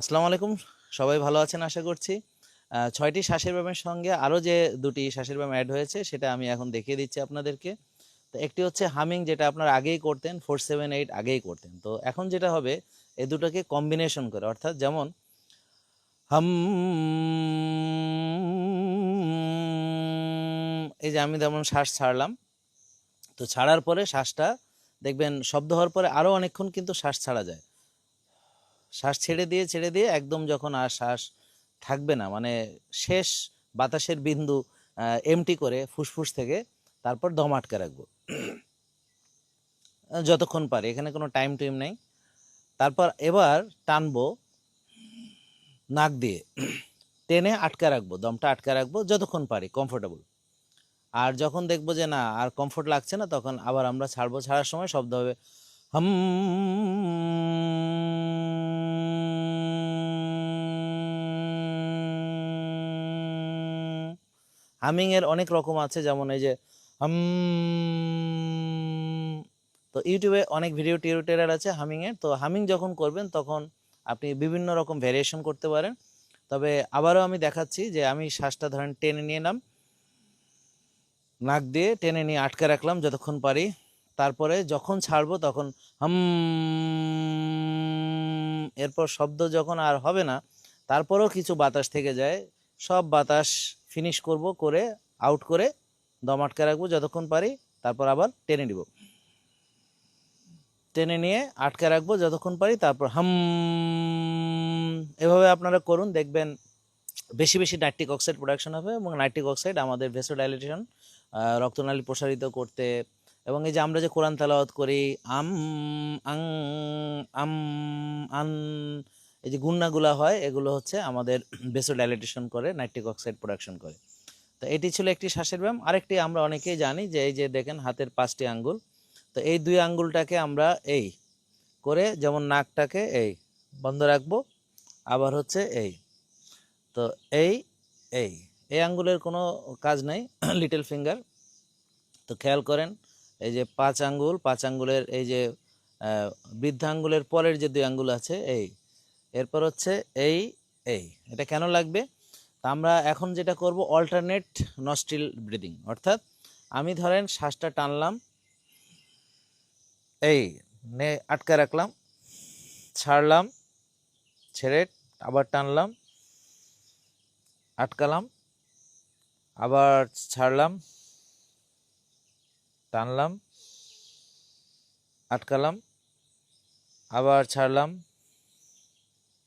আসসালামু আলাইকুম। সবাই ভালো আছেন আশা করছি। ছয়টি শ্বাসের ব্যায়ামের সঙ্গে আরও যে দুটি শ্বাসের ব্যায়াম অ্যাড হয়েছে, সেটা আমি এখন দেখিয়ে দিচ্ছি আপনাদেরকে। তো একটি হচ্ছে হামিং যেটা আপনারা আগেই করতেন ফোর সেভেন এইট আগেই করতেন। তো এখন যেটা হবে, এ দুটোকে কম্বিনেশন করে। অর্থাৎ যেমন হাম এই যে আমি যেমন শ্বাস ছাড়লাম, তো ছাড়ার পরে শ্বাসটা দেখবেন, শব্দ হওয়ার পরে আরও অনেকক্ষণ কিন্তু শ্বাস ছাড়া যায়। শ্বাস ছেড়ে দিয়ে ছেড়ে দিয়ে একদম যখন আর শ্বাস থাকবে না মানে শেষ বাতাসের বিন্দু এমটি করে ফুসফুস থেকে তারপর দম আটকে রাখব। যতক্ষণ পারি, এখানে কোনো টাইম টুইম নেই। তারপর এবার টানবো নাক দিয়ে। টেনে আটকে রাখব, দমটা আটকে রাখব যতক্ষণ পারি কমফোর্টেবল আর যখন দেখব যে না, আর কমফোর্ট লাগছে না, তখন আবার আমরা ছাড়বো, ছাড়ার সময় শব্দ হবে, হাম হামিং এর অনেক রকম আছে, যেমন এই যে, হাম, তো ইউটিউবে অনেক ভিডিও টিউটোরিয়াল আছে হামিং এর তো হামিং যখন করবেন তখন আপনি বিভিন্ন রকম ভ্যারিয়েশন করতে পারেন। তবে আবারও আমি দেখাচ্ছি যে আমি শ্বাসটা ধরেন টেনে নিয়ে নাম নাক দিয়ে টেনে নিয়ে আটকে রাখলাম যতক্ষণ পারি। তারপরে যখন ছাড়বো তখন হাম, এরপর শব্দ যখন আর হবে না, তারপরেও কিছু বাতাস থেকে যায়। সব বাতাস ফিনিশ করব, করে আউট করে দম আটকে রাখব যতক্ষণ পারি, তারপর আবার টেনে নিব। টেনে নিয়ে আটকে রাখব যতক্ষণ পারি, তারপর হাম, এভাবে আপনারা করুন, দেখবেন বেশি বেশি নাইট্রিক অক্সাইড প্রোডাকশন হবে এবং নাইট্রিক অক্সাইড আমাদের ভেসোডাইলেশন রক্তনালী প্রসারিত করতে এবং এই যে আমরা যে কোরআন তালাওয়াত করি, আম, আং, আম, আন এই যে গুন্নাগুলা হয় এগুলো হচ্ছে আমাদের ভেসোডাইলেটেশন করে নাইট্রিক অক্সাইড প্রোডাকশন করে। তো এটি ছিল একটি শ্বাসের ব্যায়াম। আরেকটি আমরা অনেকেই জানি যে এই যে দেখেন হাতের পাঁচটি আঙ্গুল। তো এই দুই আঙ্গুলটাকে আমরা এই করে যেমন নাকটাকে এই বন্ধ রাখব আবার হচ্ছে এই। তো এই এই এই আঙ্গুলের কোনো কাজ নেই লিটল ফিঙ্গার তো খেয়াল করেন এই যে পাঁচ আঙ্গুল পাঁচ আঙ্গুলের এই যে আহ, বৃদ্ধা আঙ্গুলের পরের যে দুই আঙ্গুল আছে এই এরপর হচ্ছে এই এই। এটা কেন লাগবে? তা আমরা এখন যেটা করব অল্টারনেট নস্ট্রিল ব্রিদিং অর্থাৎ আমি ধরেন শ্বাসটা টানলাম, এই নে, আটকে রাখলাম, ছাড়লাম, ছেড়ে আবার টানলাম, আটকালাম, আবার ছাড়লাম, টানলাম, আটকালাম, আবার ছাড়লাম